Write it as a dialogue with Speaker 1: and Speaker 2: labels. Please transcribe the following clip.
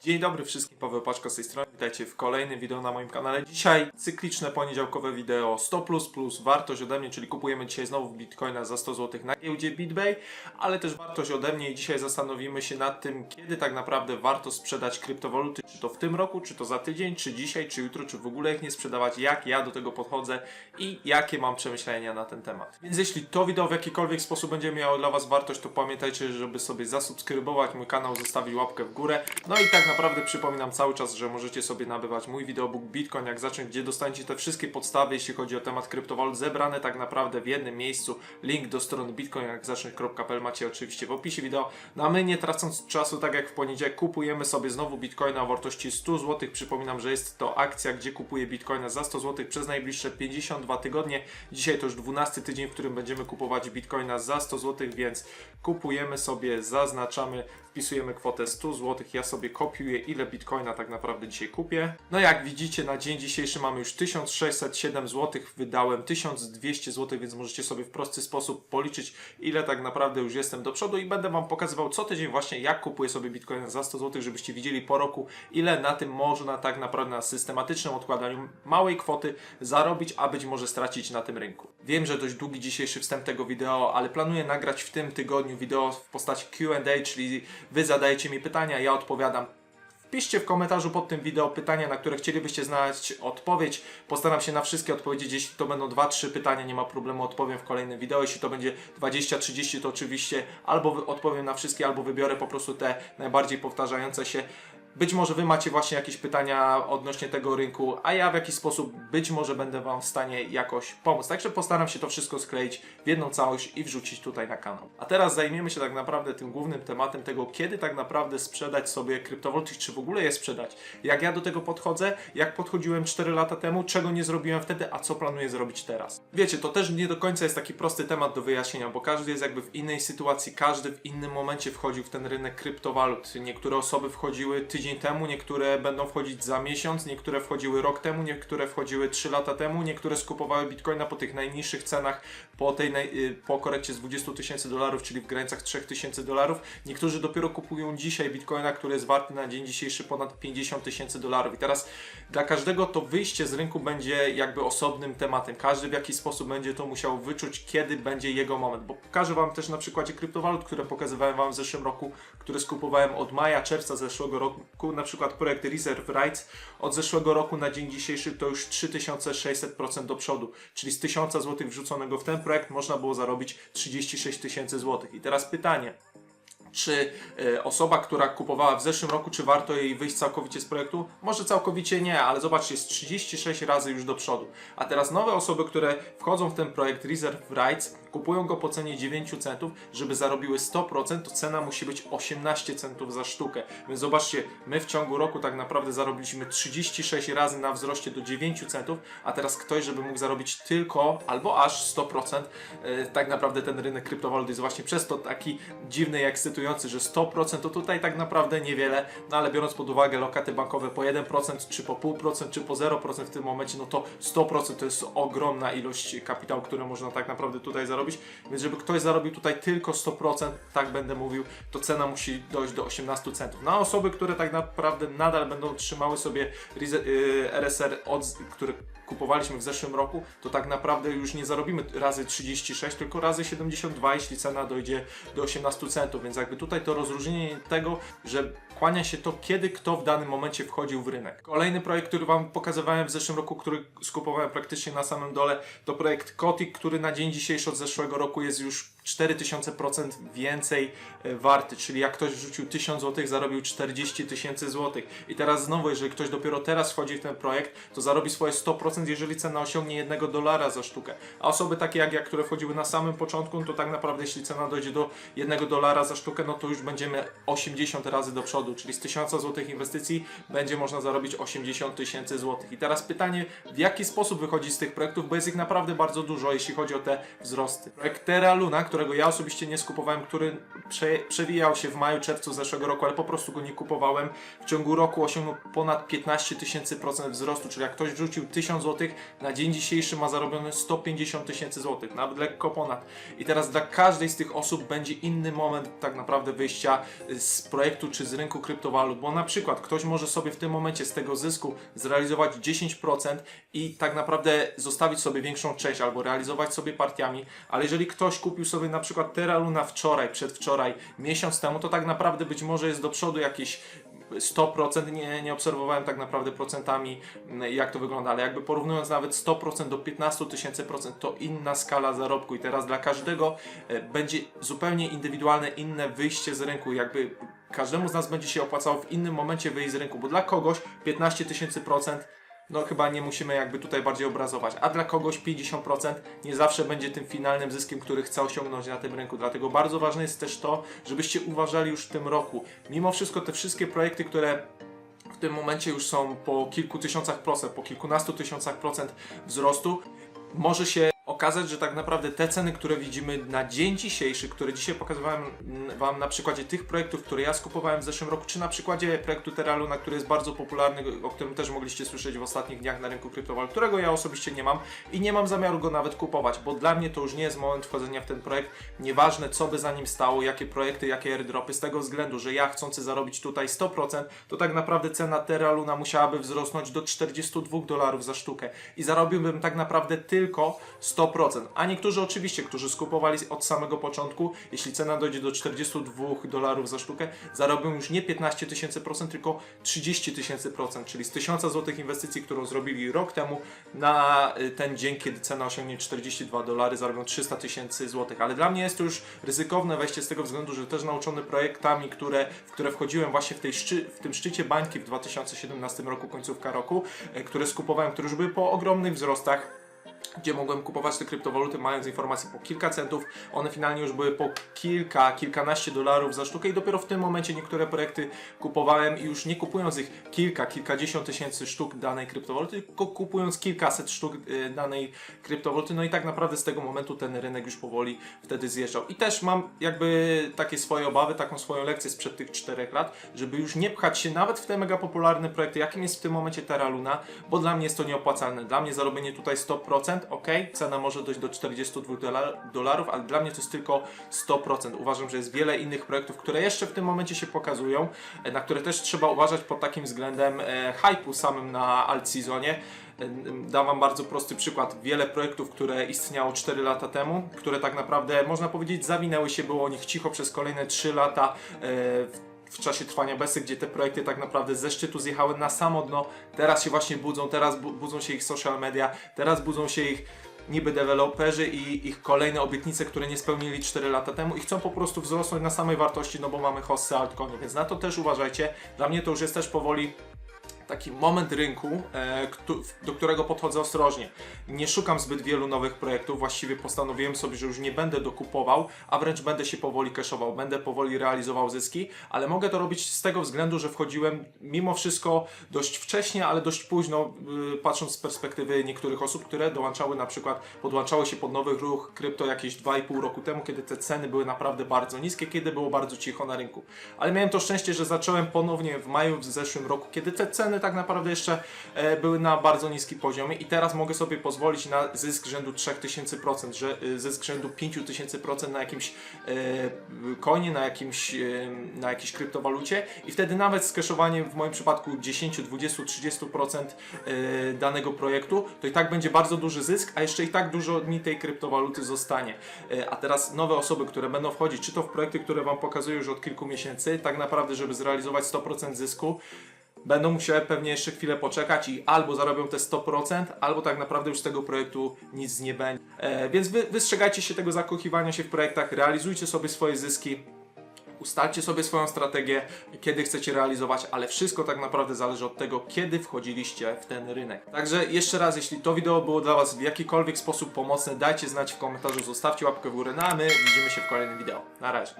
Speaker 1: Dzień dobry wszystkim, Paweł Paczko z tej strony. Witajcie w kolejnym wideo na moim kanale. Dzisiaj cykliczne poniedziałkowe wideo 100 plus plus wartość ode mnie, czyli kupujemy dzisiaj znowu Bitcoina za 100 zł na giełdzie BitBay, ale też wartość ode mnie i dzisiaj zastanowimy się nad tym, kiedy tak naprawdę warto sprzedać kryptowaluty, czy to w tym roku, czy to za tydzień, czy dzisiaj, czy jutro, czy w ogóle ich nie sprzedawać, jak ja do tego podchodzę i jakie mam przemyślenia na ten temat. Więc jeśli to wideo w jakikolwiek sposób będzie miało dla Was wartość, to pamiętajcie, żeby sobie zasubskrybować mój kanał, zostawić łapkę w górę. No i tak naprawdę przypominam cały czas, że możecie sobie nabywać mój videobook Bitcoin jak zacząć, gdzie dostaniecie te wszystkie podstawy, jeśli chodzi o temat kryptowalut, zebrane tak naprawdę w jednym miejscu. Link do strony bitcoinjakzacząć.pl macie oczywiście w opisie wideo. No a my nie tracąc czasu, tak jak w poniedziałek, kupujemy sobie znowu Bitcoina o wartości 100 zł. Przypominam, że jest to akcja, gdzie kupuję Bitcoina za 100 zł przez najbliższe 52 tygodnie. Dzisiaj to już 12 tydzień, w którym będziemy kupować Bitcoina za 100 zł, więc kupujemy sobie, zaznaczamy, wpisujemy kwotę 100 zł. Ja sobie kopiuję, ile Bitcoina tak naprawdę dzisiaj kupię. No jak widzicie, na dzień dzisiejszy mamy już 1607 zł, wydałem 1200 zł, więc możecie sobie w prosty sposób policzyć, ile tak naprawdę już jestem do przodu i będę Wam pokazywał co tydzień właśnie, jak kupuję sobie Bitcoina za 100 zł, żebyście widzieli po roku, ile na tym można tak naprawdę na systematycznym odkładaniu małej kwoty zarobić, a być może stracić na tym rynku. Wiem, że dość długi dzisiejszy wstęp tego wideo, ale planuję nagrać w tym tygodniu wideo w postaci Q&A, czyli Wy zadajecie mi pytania, ja odpowiadam. Wpiszcie w komentarzu pod tym wideo pytania, na które chcielibyście znaleźć odpowiedź. Postaram się na wszystkie odpowiedzieć. Jeśli to będą 2-3 pytania, nie ma problemu, odpowiem w kolejnym wideo. Jeśli to będzie 20-30, to oczywiście albo odpowiem na wszystkie, albo wybiorę po prostu te najbardziej powtarzające się. Być może Wy macie właśnie jakieś pytania odnośnie tego rynku, a ja w jakiś sposób być może będę Wam w stanie jakoś pomóc. Także postaram się to wszystko skleić w jedną całość i wrzucić tutaj na kanał. A teraz zajmiemy się tak naprawdę tym głównym tematem tego, kiedy tak naprawdę sprzedać sobie kryptowaluty, czy w ogóle je sprzedać. Jak ja do tego podchodzę, jak podchodziłem 4 lata temu, czego nie zrobiłem wtedy, a co planuję zrobić teraz. Wiecie, to też nie do końca jest taki prosty temat do wyjaśnienia, bo każdy jest jakby w innej sytuacji, każdy w innym momencie wchodził w ten rynek kryptowalut. Niektóre osoby wchodziły tydzień temu, niektóre będą wchodzić za miesiąc, niektóre wchodziły rok temu, niektóre wchodziły 3 lata temu, niektóre skupowały bitcoina po tych najniższych cenach, po tej y, po korekcie z 20 tysięcy dolarów, czyli w granicach 3 tysięcy dolarów. Niektórzy dopiero kupują dzisiaj bitcoina, który jest warty na dzień dzisiejszy ponad 50 tysięcy dolarów. I teraz dla każdego to wyjście z rynku będzie jakby osobnym tematem. Każdy w jakiś sposób będzie to musiał wyczuć, kiedy będzie jego moment. Bo pokażę Wam też na przykładzie kryptowalut, które pokazywałem Wam w zeszłym roku, które skupowałem od maja, czerwca zeszłego roku. Na przykład projekt Reserve Rights od zeszłego roku na dzień dzisiejszy to już 3600% do przodu. Czyli z 1000 zł wrzuconego w ten projekt można było zarobić 36 tysięcy złotych. I teraz pytanie czy e, osoba, która kupowała w zeszłym roku, czy warto jej wyjść całkowicie z projektu? Może całkowicie nie, ale zobaczcie, jest 36 razy już do przodu. A teraz nowe osoby, które wchodzą w ten projekt Reserve Rights, kupują go po cenie 9 centów, żeby zarobiły 100%, to cena musi być 18 centów za sztukę. Więc zobaczcie, my w ciągu roku tak naprawdę zarobiliśmy 36 razy na wzroście do 9 centów, a teraz ktoś, żeby mógł zarobić tylko albo aż 100%, e, tak naprawdę ten rynek kryptowalut jest właśnie przez to taki dziwny i ekscytujący, że 100% to tutaj tak naprawdę niewiele, no ale biorąc pod uwagę lokaty bankowe po 1%, czy po 0,5%, czy po 0% w tym momencie, no to 100% to jest ogromna ilość kapitału, które można tak naprawdę tutaj zarobić, więc żeby ktoś zarobił tutaj tylko 100%, tak będę mówił, to cena musi dojść do 18 centów. Na osoby, które tak naprawdę nadal będą trzymały sobie Rize- y, RSR, od, które kupowaliśmy w zeszłym roku, to tak naprawdę już nie zarobimy razy 36, tylko razy 72, jeśli cena dojdzie do 18 centów, więc jakby tutaj to rozróżnienie tego, że kłania się to, kiedy kto w danym momencie wchodził w rynek. Kolejny projekt, który Wam pokazywałem w zeszłym roku, który skupowałem praktycznie na samym dole, to projekt Kotik, który na dzień dzisiejszy od zeszłego roku jest już 4000% więcej e, warty, czyli jak ktoś wrzucił 1000 zł, zarobił 40 tysięcy złotych. I teraz znowu, jeżeli ktoś dopiero teraz wchodzi w ten projekt, to zarobi swoje 100%, jeżeli cena osiągnie 1 dolara za sztukę. A osoby takie jak ja, które wchodziły na samym początku, no to tak naprawdę jeśli cena dojdzie do 1 dolara za sztukę, no to już będziemy 80 razy do przodu, czyli z 1000 złotych inwestycji będzie można zarobić 80 tysięcy złotych. I teraz pytanie, w jaki sposób wychodzi z tych projektów, bo jest ich naprawdę bardzo dużo, jeśli chodzi o te wzrosty. Projekt Terra Luna, który którego ja osobiście nie skupowałem, który prze, przewijał się w maju, czerwcu zeszłego roku, ale po prostu go nie kupowałem. W ciągu roku osiągnął ponad 15 tysięcy procent wzrostu, czyli jak ktoś wrzucił 1000 zł, na dzień dzisiejszy ma zarobione 150 tysięcy złotych, nawet lekko ponad. I teraz dla każdej z tych osób będzie inny moment tak naprawdę wyjścia z projektu czy z rynku kryptowalut, bo na przykład ktoś może sobie w tym momencie z tego zysku zrealizować 10% i tak naprawdę zostawić sobie większą część albo realizować sobie partiami, ale jeżeli ktoś kupił sobie na przykład Terra Luna wczoraj, przedwczoraj, miesiąc temu, to tak naprawdę być może jest do przodu jakieś 100%, nie, nie obserwowałem tak naprawdę procentami mm, jak to wygląda, ale jakby porównując nawet 100% do 15 tysięcy procent, to inna skala zarobku. I teraz dla każdego e, będzie zupełnie indywidualne, inne wyjście z rynku, jakby każdemu z nas będzie się opłacało w innym momencie wyjść z rynku, bo dla kogoś 15 tysięcy procent no chyba nie musimy jakby tutaj bardziej obrazować. A dla kogoś 50% nie zawsze będzie tym finalnym zyskiem, który chce osiągnąć na tym rynku. Dlatego bardzo ważne jest też to, żebyście uważali już w tym roku. Mimo wszystko te wszystkie projekty, które w tym momencie już są po kilku tysiącach procent, po kilkunastu tysiącach procent wzrostu, może się okazać, że tak naprawdę te ceny, które widzimy na dzień dzisiejszy, które dzisiaj pokazywałem Wam na przykładzie tych projektów, które ja skupowałem w zeszłym roku, czy na przykładzie projektu Terraluna, który jest bardzo popularny, o którym też mogliście słyszeć w ostatnich dniach na rynku kryptowalut, którego ja osobiście nie mam i nie mam zamiaru go nawet kupować, bo dla mnie to już nie jest moment wchodzenia w ten projekt. Nieważne, co by za nim stało, jakie projekty, jakie airdropy, z tego względu, że ja chcący zarobić tutaj 100%, to tak naprawdę cena Terraluna musiałaby wzrosnąć do 42 dolarów za sztukę i zarobiłbym tak naprawdę tylko 100%. A niektórzy oczywiście, którzy skupowali od samego początku, jeśli cena dojdzie do 42 dolarów za sztukę, zarobią już nie 15 tysięcy procent, tylko 30 tysięcy procent, czyli z 1000 złotych inwestycji, którą zrobili rok temu, na y, ten dzień, kiedy cena osiągnie 42 dolary, zarobią 300 tysięcy złotych. Ale dla mnie jest to już ryzykowne wejście z tego względu, że też nauczony projektami, które, w które wchodziłem właśnie w, tej szczy, w tym szczycie bańki w 2017 roku, końcówka roku, y, które skupowałem, które już były po ogromnych wzrostach gdzie mogłem kupować te kryptowaluty mając informacje po kilka centów. One finalnie już były po kilka, kilkanaście dolarów za sztukę i dopiero w tym momencie niektóre projekty kupowałem i już nie kupując ich kilka, kilkadziesiąt tysięcy sztuk danej kryptowaluty, tylko kupując kilkaset sztuk y, danej kryptowaluty. No i tak naprawdę z tego momentu ten rynek już powoli wtedy zjeżdżał. I też mam jakby takie swoje obawy, taką swoją lekcję sprzed tych czterech lat, żeby już nie pchać się nawet w te mega popularne projekty, jakim jest w tym momencie Terra Luna, bo dla mnie jest to nieopłacalne. Dla mnie zarobienie tutaj 100%, ok, cena może dojść do 42 dolar- dolarów, ale dla mnie to jest tylko 100%. Uważam, że jest wiele innych projektów, które jeszcze w tym momencie się pokazują, e, na które też trzeba uważać pod takim względem e, hype'u samym na alt seasonie. E, Dam Wam bardzo prosty przykład. Wiele projektów, które istniało 4 lata temu, które tak naprawdę, można powiedzieć, zawinęły się, było o nich cicho przez kolejne 3 lata. W czasie trwania besy, gdzie te projekty tak naprawdę ze szczytu zjechały na samo dno. Teraz się właśnie budzą, teraz bu budzą się ich social media, teraz budzą się ich niby deweloperzy i ich kolejne obietnice, które nie spełnili 4 lata temu i chcą po prostu wzrosnąć na samej wartości, no bo mamy hossy altcoiny, więc na to też uważajcie. Dla mnie to już jest też powoli taki moment rynku, e, do którego podchodzę ostrożnie. Nie szukam zbyt wielu nowych projektów, właściwie postanowiłem sobie, że już nie będę dokupował, a wręcz będę się powoli cashował, będę powoli realizował zyski, ale mogę to robić z tego względu, że wchodziłem mimo wszystko dość wcześnie, ale dość późno, y, patrząc z perspektywy niektórych osób, które dołączały na przykład, podłączały się pod nowy ruch krypto jakieś 2,5 roku temu, kiedy te ceny były naprawdę bardzo niskie, kiedy było bardzo cicho na rynku. Ale miałem to szczęście, że zacząłem ponownie w maju w zeszłym roku, kiedy te ceny tak naprawdę jeszcze e, były na bardzo niskim poziomie i teraz mogę sobie pozwolić na zysk rzędu 3000%, że y, zysk rzędu 5000% na jakimś e, coinie, na jakimś, e, na jakiejś kryptowalucie i wtedy nawet z w moim przypadku 10, 20, 30% e, danego projektu, to i tak będzie bardzo duży zysk, a jeszcze i tak dużo mi tej kryptowaluty zostanie. E, A teraz nowe osoby, które będą wchodzić, czy to w projekty, które Wam pokazuję już od kilku miesięcy, tak naprawdę, żeby zrealizować 100% zysku, będą musiały pewnie jeszcze chwilę poczekać i albo zarobią te 100%, albo tak naprawdę już z tego projektu nic nie będzie. E, więc wy, wystrzegajcie się tego zakochiwania się w projektach, realizujcie sobie swoje zyski. Ustalcie sobie swoją strategię, kiedy chcecie realizować, ale wszystko tak naprawdę zależy od tego, kiedy wchodziliście w ten rynek. Także jeszcze raz, jeśli to wideo było dla Was w jakikolwiek sposób pomocne, dajcie znać w komentarzu, zostawcie łapkę w górę, no a my widzimy się w kolejnym wideo. Na razie.